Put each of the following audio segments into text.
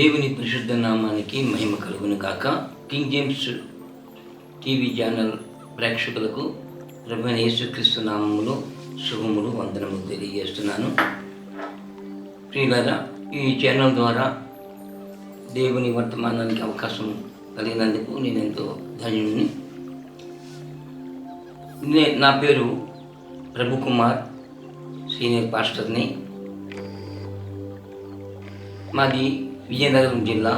దేవుని పరిశుద్ధ నామానికి మహిమ కలుగును కాక కింగ్ జేమ్స్ టీవీ ఛానల్ ప్రేక్షకులకు ప్రభుత్వ యేసుక్రీస్తు నామములు శుభములు వందనములు తెలియజేస్తున్నాను. ప్రియులారా ఈ ఛానల్ ద్వారా దేవుని వర్తమానానికి అవకాశం కలిగినందుకు నేను ఎంతో ధన్యుడిని నే- నా పేరు ప్రభు కుమార్ సీనియర్ పాస్టర్ని. మాది విజయనగరం జిల్లా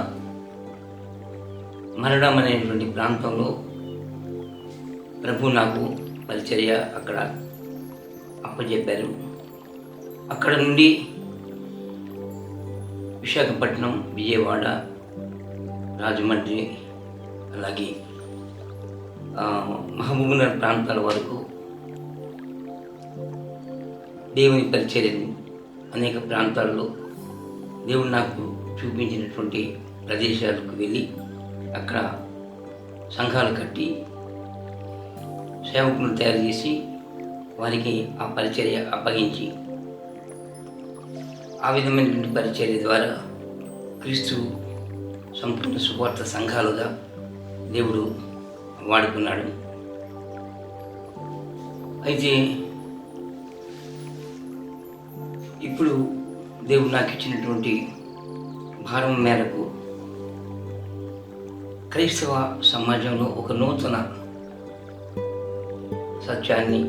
మరణం అనేటువంటి ప్రాంతంలో ప్రభు నాకు పరిచర్య అక్కడ అప్పచెప్పారు అక్కడ నుండి విశాఖపట్నం విజయవాడ రాజమండ్రి అలాగే మహబూబ్నగర్ ప్రాంతాల వరకు దేవుని పరిచర్యను అనేక ప్రాంతాల్లో దేవుడు నాకు చూపించినటువంటి ప్రదేశాలకు వెళ్ళి అక్కడ సంఘాలు కట్టి సేవకులను తయారు చేసి వారికి ఆ పరిచర్య అప్పగించి ఆ విధమైనటువంటి పరిచర్య ద్వారా క్రీస్తు సంపూర్ణ సువార్త సంఘాలుగా దేవుడు వాడుకున్నాడు. అయితే ఇప్పుడు దేవుడు నాకు ఇచ్చినటువంటి భారం మేరకు క్రైస్తవ సమాజంలో ఒక నూతన సత్యాన్ని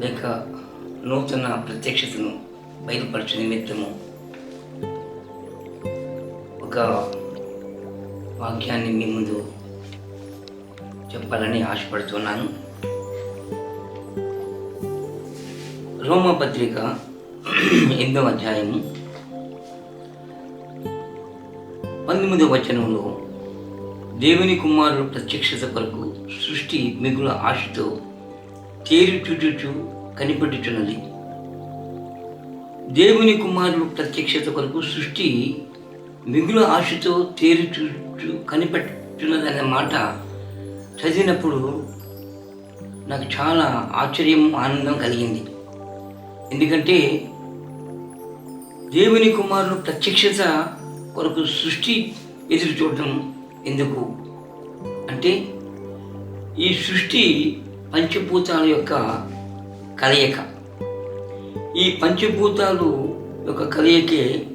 లేక నూతన ప్రత్యక్షతను బయలుపరిచే నిమిత్తము ఒక వాక్యాన్ని మీ ముందు చెప్పాలని ఆశపడుతున్నాను. రోమపత్రిక ఎనిమిదవ అధ్యాయము పంతొమ్మిదవ వచనంలో దేవుని కుమారుడు ప్రత్యక్షత కొరకు సృష్టి మిగుల ఆశతో తేరుచుచుచు కనిపెట్టుచున్నది. దేవుని కుమారుడు ప్రత్యక్షత కొరకు సృష్టి మిగుల ఆశతో తేరి చూచు మాట చదివినప్పుడు నాకు చాలా ఆశ్చర్యం ఆనందం కలిగింది. ఎందుకంటే దేవుని కుమారుడు ప్రత్యక్షత కొరకు సృష్టి ఎదురు చూడటం ఎందుకు? అంటే ఈ సృష్టి పంచభూతాల యొక్క కలయిక. ఈ పంచభూతాలు యొక్క కలయికే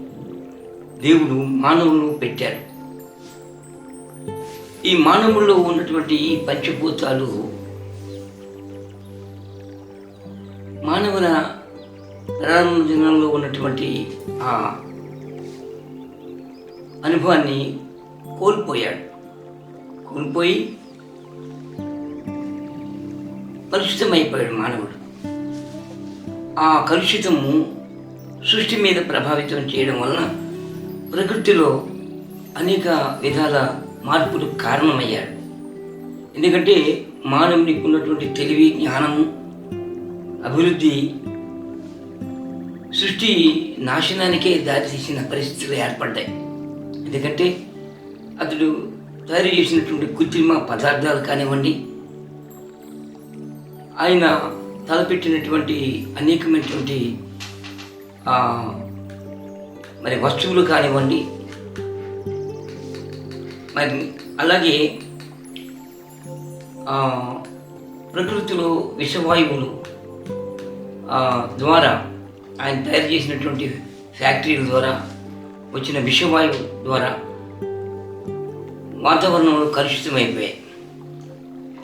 దేవుడు మానవులను పెట్టారు ఈ మానవుల్లో ఉన్నటువంటి ఈ పంచభూతాలు మానవుల ప్రారంభ జనంలో ఉన్నటువంటి ఆ అనుభవాన్ని కోల్పోయాడు. కోల్పోయి కలుషితమైపోయాడు మానవుడు. ఆ కలుషితము సృష్టి మీద ప్రభావితం చేయడం వలన ప్రకృతిలో అనేక విధాల మార్పులు కారణమయ్యాడు. ఎందుకంటే మానవునికి ఉన్నటువంటి తెలివి జ్ఞానము అభివృద్ధి సృష్టి నాశనానికే దారితీసిన పరిస్థితులు ఏర్పడ్డాయి. ఎందుకంటే అతడు తయారు చేసినటువంటి కృత్రిమ పదార్థాలు కానివ్వండి ఆయన తలపెట్టినటువంటి అనేకమైనటువంటి మరి వస్తువులు కానివ్వండి మరి అలాగే ప్రకృతిలో విషవాయువులు ద్వారా ఆయన తయారు చేసినటువంటి ఫ్యాక్టరీల ద్వారా వచ్చిన విషవాయువు ద్వారా వాతావరణంలో కలుషితమైపోయాయి.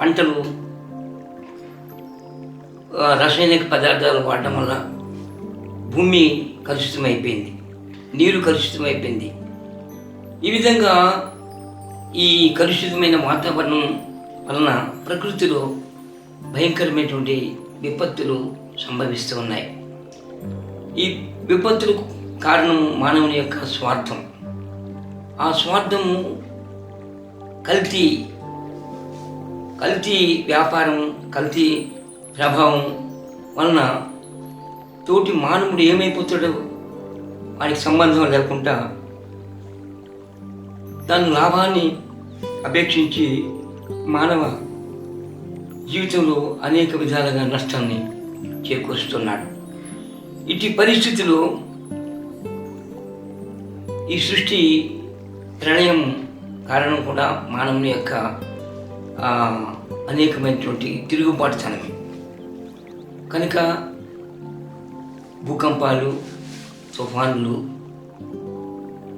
పంటలు రసాయనిక పదార్థాలు వాడటం వల్ల భూమి కలుషితమైపోయింది నీరు కలుషితమైపోయింది. ఈ విధంగా ఈ కలుషితమైన వాతావరణం వలన ప్రకృతిలో భయంకరమైనటువంటి విపత్తులు సంభవిస్తూ ఉన్నాయి. ఈ విపత్తులకు కారణం మానవుని యొక్క స్వార్థం. ఆ స్వార్థము కల్తీ కల్తీ వ్యాపారం కల్తీ ప్రభావం వలన తోటి మానవుడు ఏమైపోతాడు? వాడికి సంబంధం లేకుండా దాని లాభాన్ని అపేక్షించి మానవ జీవితంలో అనేక విధాలుగా నష్టాన్ని చేకూరుస్తున్నాడు. ఇటు పరిస్థితిలో ఈ సృష్టి ప్రళయం కారణం కూడా మానవుని యొక్క అనేకమైనటువంటి తిరుగుబాటుతనమే కనుక భూకంపాలు తుఫాన్లు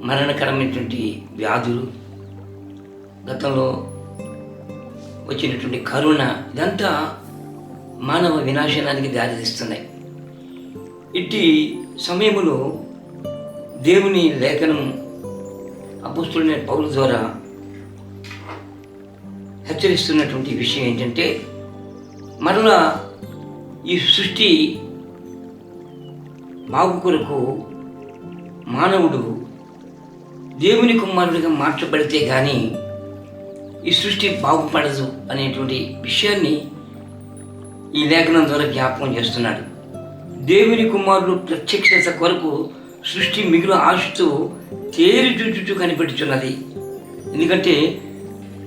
మరణకరమైనటువంటి వ్యాధులు గతంలో వచ్చినటువంటి కరుణ ఇదంతా మానవ వినాశనానికి దారితీస్తున్నాయి. ఇట్టి సమయంలో దేవుని లేఖనం అపుస్తులైన పౌరు ద్వారా హెచ్చరిస్తున్నటువంటి విషయం ఏంటంటే మరలా ఈ సృష్టి బాగు కొరకు మానవుడు దేవుని కుమారుడిగా మార్చబడితే కానీ ఈ సృష్టి బాగుపడదు అనేటువంటి విషయాన్ని ఈ లేఖనం ద్వారా జ్ఞాపకం చేస్తున్నాడు. దేవుని కుమారుడు ప్రత్యక్షత కొరకు సృష్టి మిగులు ఆశతో తేరి చుట్టూ కనిపెట్టుచున్నది. ఎందుకంటే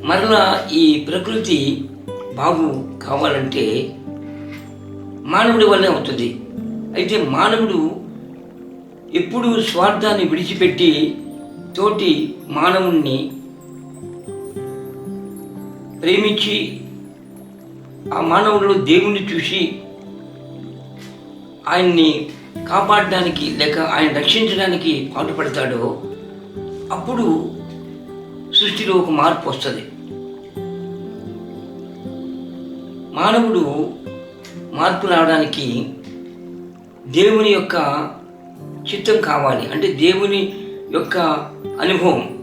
మరలా ఈ ప్రకృతి బాగు కావాలంటే మానవుడి వల్లే అవుతుంది. అయితే మానవుడు ఎప్పుడూ స్వార్థాన్ని విడిచిపెట్టి తోటి మానవుణ్ణి ప్రేమించి ఆ మానవుడిలో దేవుణ్ణి చూసి ఆయన్ని కాపాడడానికి లేక ఆయన రక్షించడానికి పాటుపడతాడో అప్పుడు సృష్టిలో ఒక మార్పు వస్తుంది. మానవుడు మార్పు రావడానికి దేవుని యొక్క చిత్తం కావాలి. అంటే దేవుని యొక్క అనుభవం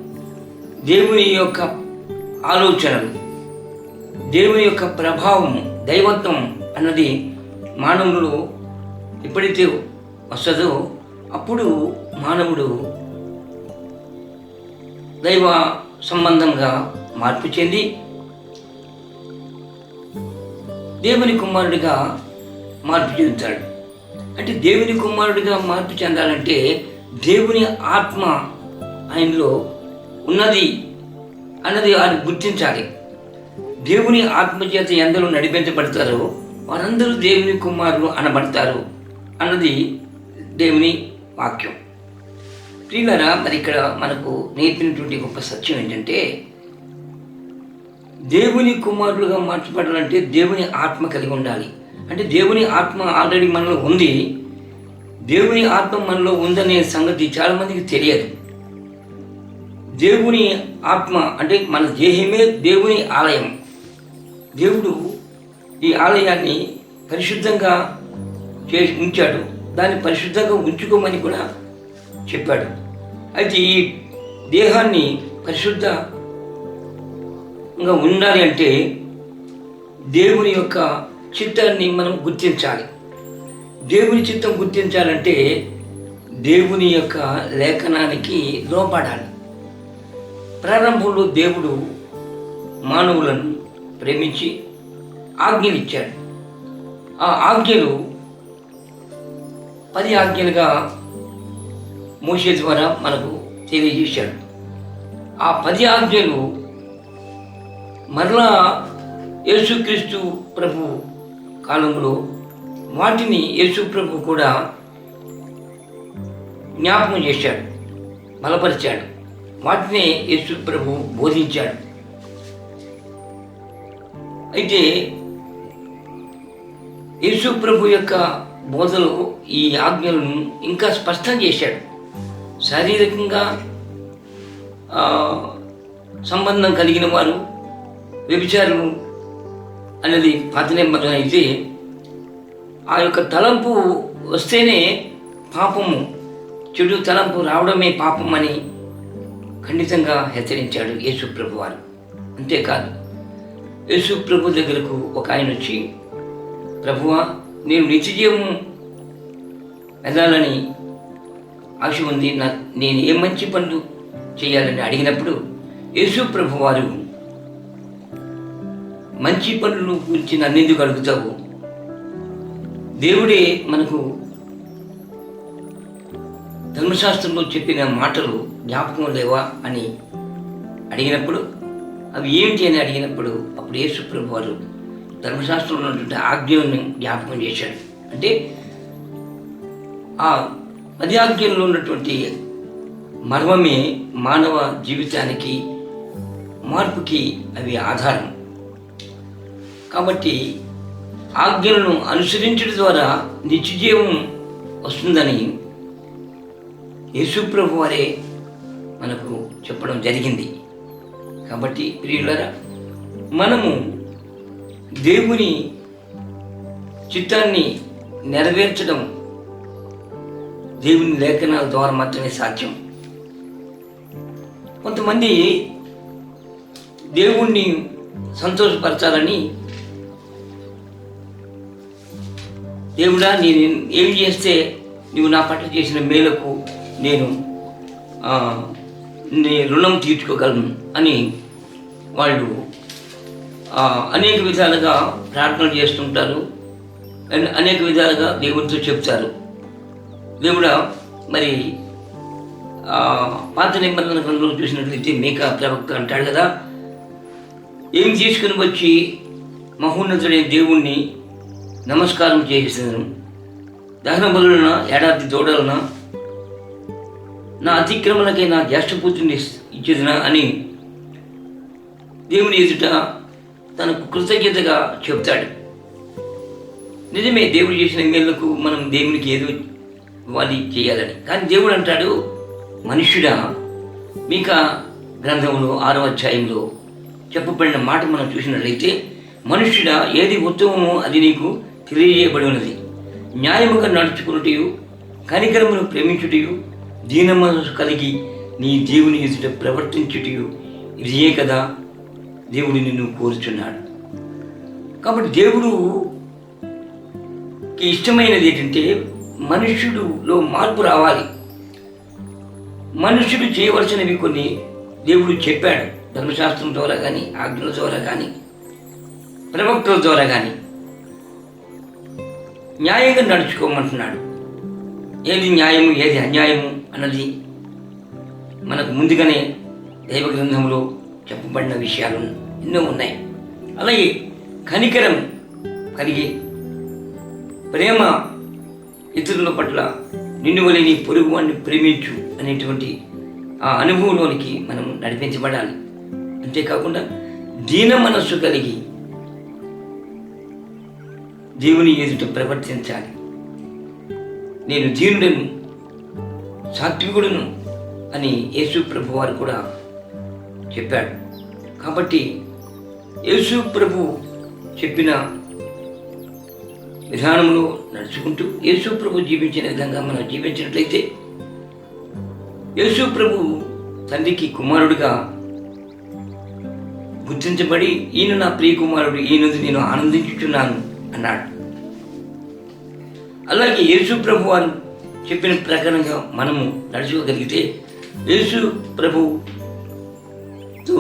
దేవుని యొక్క ఆలోచనలు దేవుని యొక్క ప్రభావం దైవత్వం అన్నది మానవులు ఎప్పుడైతే వస్తుందో అప్పుడు మానవుడు దైవ సంబంధంగా మార్పు చెంది దేవుని కుమారుడిగా మార్పు చెందుతాడు. అంటే దేవుని కుమారుడిగా మార్పు చెందాలంటే దేవుని ఆత్మ ఆయనలో ఉన్నది అన్నది ఆయన గుర్తించాలి. దేవుని ఆత్మచేత ఎందరూ నడిపించబడతారో వారందరూ దేవుని కుమారులు అనబడతారు అన్నది దేవుని వాక్యం. ప్రియులరా మరి ఇక్కడ మనకు నేర్పినటువంటి గొప్ప సత్యం ఏంటంటే దేవుని కుమారులుగా మార్చబడాలంటే దేవుని ఆత్మ కలిగి ఉండాలి. అంటే దేవుని ఆత్మ ఆల్రెడీ మనలో ఉంది. దేవుని ఆత్మ మనలో ఉందనే సంగతి చాలామందికి తెలియదు. దేవుని ఆత్మ అంటే మన దేహమే దేవుని ఆలయం. దేవుడు ఈ ఆలయాన్ని పరిశుద్ధంగా చే ఉంచాడు. దాన్ని పరిశుద్ధంగా ఉంచుకోమని కూడా చెప్పాడు. అయితే ఈ దేహాన్ని పరిశుద్ధంగా ఉండాలి అంటే దేవుని యొక్క చిత్తాన్ని మనం గుర్తించాలి. దేవుని చిత్తం గుర్తించాలంటే దేవుని యొక్క లేఖనానికి లోపడాలి ప్రారంభంలో దేవుడు మానవులను ప్రేమించి ఆజ్ఞలు ఇచ్చాడు ఆ ఆజ్ఞలు పది ఆజ్ఞలుగా మోసే ద్వారా మనకు తెలియజేశాడు. ఆ పది ఆజ్ఞలు మరలా యేసుక్రీస్తు ప్రభు కాలంలో వాటిని యేసు ప్రభు కూడా జ్ఞాపకం చేశాడు బలపరిచాడు. వాటినే యేసు ప్రభు బోధించాడు. అయితే యేసు ప్రభు యొక్క బోధలో ఈ ఆజ్ఞలను ఇంకా స్పష్టం చేశాడు. శారీరకంగా సంబంధం కలిగిన వారు వ్యభిచారులు అనేది పాత అయితే ఆ యొక్క తలంపు వస్తేనే పాపము చెడు తలంపు రావడమే పాపం అని ఖండితంగా హెచ్చరించాడు యేసు ప్రభు వారు. అంతేకాదు యేసు ప్రభు దగ్గరకు ఒక ఆయన వచ్చి ప్రభువా నేను నిత్యజీవం వెళ్ళాలని ఆశ ఉంది. నా నేను ఏ మంచి పనులు చేయాలని అడిగినప్పుడు యేసు ప్రభు వారు మంచి పనులు గురించి నన్నెందుకు అడుగుతావు? దేవుడే మనకు ధర్మశాస్త్రంలో చెప్పిన మాటలు జ్ఞాపకం లేవా అని అడిగినప్పుడు అవి ఏమిటి అని అడిగినప్పుడు అప్పుడు యేసు ప్రభు వారు ధర్మశాస్త్రంలో ఉన్నటువంటి ఆజ్ఞలను జ్ఞాపకం చేశాడు. అంటే ఆ పది ఆజ్ఞల్లో ఉన్నటువంటి మర్మమే మానవ జీవితానికి మార్పుకి అవి ఆధారం. కాబట్టి ఆజ్ఞలను అనుసరించడం ద్వారా నిత్యజీవం వస్తుందని యేసుప్రభు వారే మనకు చెప్పడం జరిగింది. కాబట్టి ప్రియులరా మనము దేవుని చిత్తాన్ని నెరవేర్చడం దేవుని లేఖనాల ద్వారా మాత్రమే సాధ్యం. కొంతమంది దేవుణ్ణి సంతోషపరచాలని దేవుడా నేను ఏం చేస్తే నువ్వు నా పట్ల చేసిన మేలకు నేను రుణం తీర్చుకోగలను అని వాళ్ళు అనేక విధాలుగా ప్రార్థనలు చేస్తుంటారు. అండ్ అనేక విధాలుగా దేవుడితో చెప్తారు. దేవుడా మరి పాత నిబంధన గ్రంథంలో చూసినట్లయితే మేక ప్రవక్త అంటాడు కదా ఏం తీసుకుని వచ్చి మహోన్నతుడైన దేవుణ్ణి నమస్కారం చేసేసాను దహన బలున ఏడాది దూడలన? నా అతిక్రమలకై నా జ్యేష్ఠపుత్రుని ఇచ్చేదినా? అని దేవుని ఎదుట తనకు కృతజ్ఞతగా చెప్తాడు నిజమే దేవుడు చేసిన మేళ్ళకు మనం దేవునికి ఏదో ఇవ్వాలి చేయాలని. కానీ దేవుడు అంటాడు మనుష్యుడా మీక గ్రంథంలో ఆరో అధ్యాయంలో చెప్పబడిన మాట మనం చూసినట్లయితే మనుష్యుడా ఏది ఉత్తమమో అది నీకు తెలియజేయబడి ఉన్నది న్యాయముగా నడుచుకున్నటయు కనికరమును ప్రేమించుటయు దీన మనసు కలిగి నీ దేవుని ఎదుట ప్రవర్తించుటయు ఇదే కదా దేవుడు నిన్ను కోరుచున్నాడు. కాబట్టి దేవుడుకి ఇష్టమైనది ఏంటంటే మనుష్యుడులో మార్పు రావాలి. మనుష్యుడు చేయవలసినవి కొన్ని దేవుడు చెప్పాడు. ధర్మశాస్త్రం ద్వారా కానీ ఆజ్ఞల ద్వారా కానీ ప్రవక్తల ద్వారా కానీ న్యాయంగా నడుచుకోమంటున్నాడు. ఏది న్యాయము ఏది అన్యాయము అన్నది మనకు ముందుగానే దైవ గ్రంథంలో చెప్పబడిన విషయాలు ఎన్నో ఉన్నాయి. అలాగే కనికరం కలిగి ప్రేమ ఇతరుల పట్ల నిన్ను వలిని నీ పొరుగు వాడిని ప్రేమించు అనేటువంటి ఆ అనుభవంలోనికి మనం నడిపించబడాలి. అంతేకాకుండా దీన మనస్సు కలిగి దేవుని ఎదుట ప్రవర్తించాలి. నేను దీనుడను సాత్వికుడును అని యేసు ప్రభు వారు కూడా చెప్పాడు. కాబట్టి యేసు ప్రభు చెప్పిన విధానంలో నడుచుకుంటూ యేసు ప్రభు జీవించిన విధంగా మనం జీవించినట్లయితే యేసు ప్రభు తండ్రికి కుమారుడిగా గుర్తించబడి ఈయన నా ప్రియ కుమారుడు ఈయనది నేను ఆనందించుచున్నాను అన్నాడు. అలాగే యేసు ప్రభు వారు చెప్పిన ప్రకారంగా మనము నడుచుకోగలిగితే యేసు ప్రభు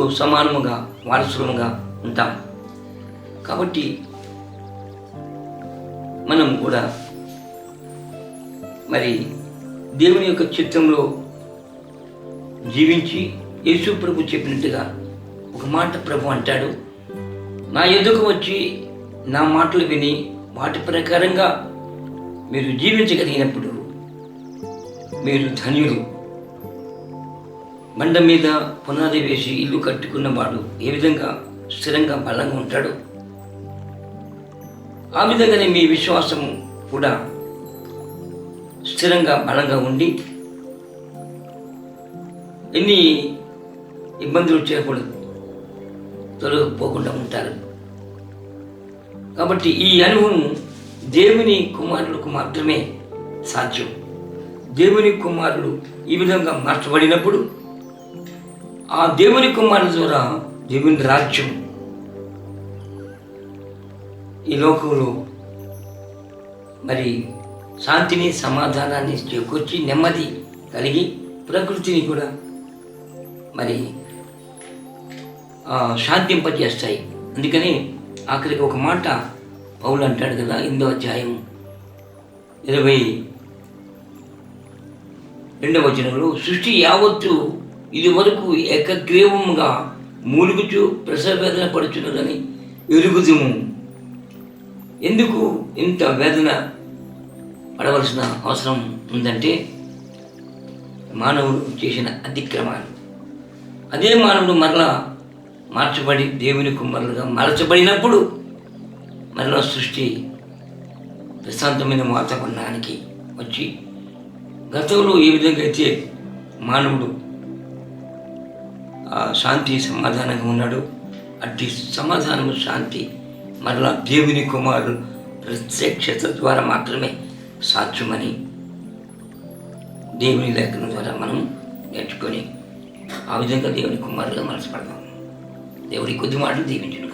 సమానముగా వారసులముగా ఉంటాం. కాబట్టి మనం కూడా మరి దేవుని యొక్క చిత్తంలో జీవించి యేసు ప్రభు చెప్పినట్టుగా ఒక మాట ప్రభు అంటాడు. నా ఎదుకు వచ్చి నా మాటలు విని వాటి ప్రకారంగా మీరు జీవించగలిగినప్పుడు మీరు ధన్యులు. బండ మీద పునాది వేసి ఇల్లు కట్టుకున్నవాడు ఏ విధంగా స్థిరంగా బలంగా ఉంటాడో? ఆ విధంగానే మీ విశ్వాసము కూడా స్థిరంగా బలంగా ఉండి ఎన్ని ఇబ్బందులు చేయకూడదు కూడా తొలగిపోకుండా ఉంటారు. కాబట్టి ఈ అనుభవం దేవుని కుమారులకు మాత్రమే సాధ్యం. దేవుని కుమారుడు ఈ విధంగా మార్చబడినప్పుడు ఆ దేవుని కుమారుల ద్వారా దేవుని రాజ్యం ఈ లోకంలో మరి శాంతిని సమాధానాన్ని చేకూర్చి నెమ్మది కలిగి ప్రకృతిని కూడా మరి శాంతింపజేస్తాయి. అందుకని ఆఖరికి ఒక మాట పౌలు అంటాడు కదా ఎనిమిదో అధ్యాయం ఇరవై రెండవ వచనంలో సృష్టి యావత్తు ఇది వరకు ఏకగ్రీవముగా మూలుగుచు ప్రసవేదన పడుచున్నదని ఎరుగుదుము. ఎందుకు ఇంత వేదన పడవలసిన అవసరం ఉందంటే మానవుడు చేసిన అతిక్రమాలు. అదే మానవుడు మరలా మార్చబడి దేవుని కుమారులుగా మార్చబడినప్పుడు మరలా సృష్టి ప్రశాంతమైన వాతావరణానికి వచ్చి గతంలో ఏ విధంగా అయితే మానవుడు శాంతి సమాధానంగా ఉన్నాడు. అట్టి సమాధానము శాంతి మరలా దేవుని కుమారుడు ప్రత్యక్షత ద్వారా మాత్రమే సాధ్యమని దేవుని లేఖనం ద్వారా మనం నేర్చుకొని ఆ విధంగా దేవుని కుమారుగా మనసుపడదాం దేవుడి కొద్ది మాటలు దీవించడం.